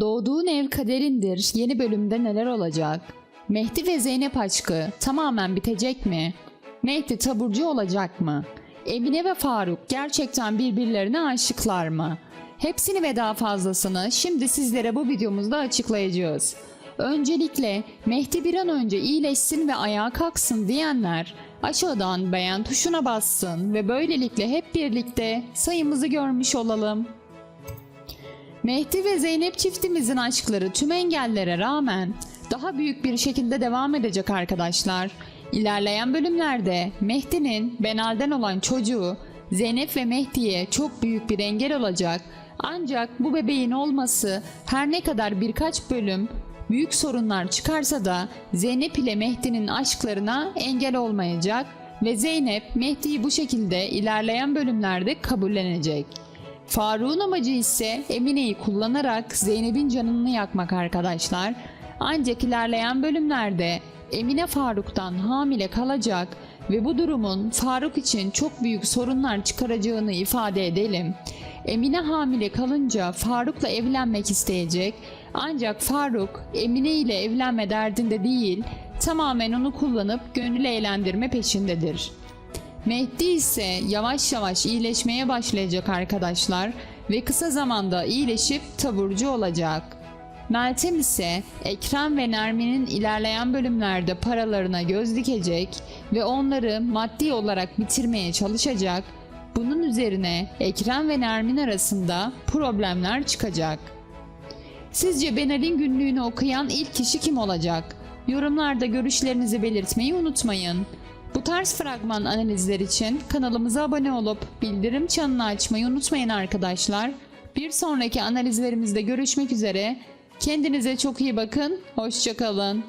Doğduğun ev kaderindir. Yeni bölümde neler olacak? Mehdi ve Zeynep aşkı tamamen bitecek mi? Mehdi taburcu olacak mı? Emine ve Faruk gerçekten birbirlerine aşıklar mı? Hepsini ve daha fazlasını şimdi sizlere bu videomuzda açıklayacağız. Öncelikle Mehdi bir an önce iyileşsin ve ayağa kalksın diyenler aşağıdan beğen tuşuna bassın ve böylelikle hep birlikte sayımızı görmüş olalım. Mehdi ve Zeynep çiftimizin aşkları tüm engellere rağmen daha büyük bir şekilde devam edecek arkadaşlar. İlerleyen bölümlerde Mehdi'nin Benal'den olan çocuğu Zeynep ve Mehdi'ye çok büyük bir engel olacak. Ancak bu bebeğin olması her ne kadar birkaç bölüm büyük sorunlar çıkarsa da Zeynep ile Mehdi'nin aşklarına engel olmayacak ve Zeynep Mehdi'yi bu şekilde ilerleyen bölümlerde kabullenecek. Faruk'un amacı ise Emine'yi kullanarak Zeynep'in canını yakmak arkadaşlar. Ancak ilerleyen bölümlerde Emine Faruk'tan hamile kalacak ve bu durumun Faruk için çok büyük sorunlar çıkaracağını ifade edelim. Emine hamile kalınca Faruk'la evlenmek isteyecek. Ancak Faruk Emine ile evlenme derdinde değil, tamamen onu kullanıp gönül eğlendirme peşindedir. Mehdi ise yavaş yavaş iyileşmeye başlayacak arkadaşlar ve kısa zamanda iyileşip taburcu olacak. Meltem ise Ekrem ve Nermin'in ilerleyen bölümlerde paralarına göz dikecek ve onları maddi olarak bitirmeye çalışacak. Bunun üzerine Ekrem ve Nermin arasında problemler çıkacak. Sizce Benal'in günlüğünü okuyan ilk kişi kim olacak? Yorumlarda görüşlerinizi belirtmeyi unutmayın. Bu tarz fragman analizler için kanalımıza abone olup bildirim çanını açmayı unutmayın arkadaşlar. Bir sonraki analizlerimizde görüşmek üzere. Kendinize çok iyi bakın. Hoşçakalın.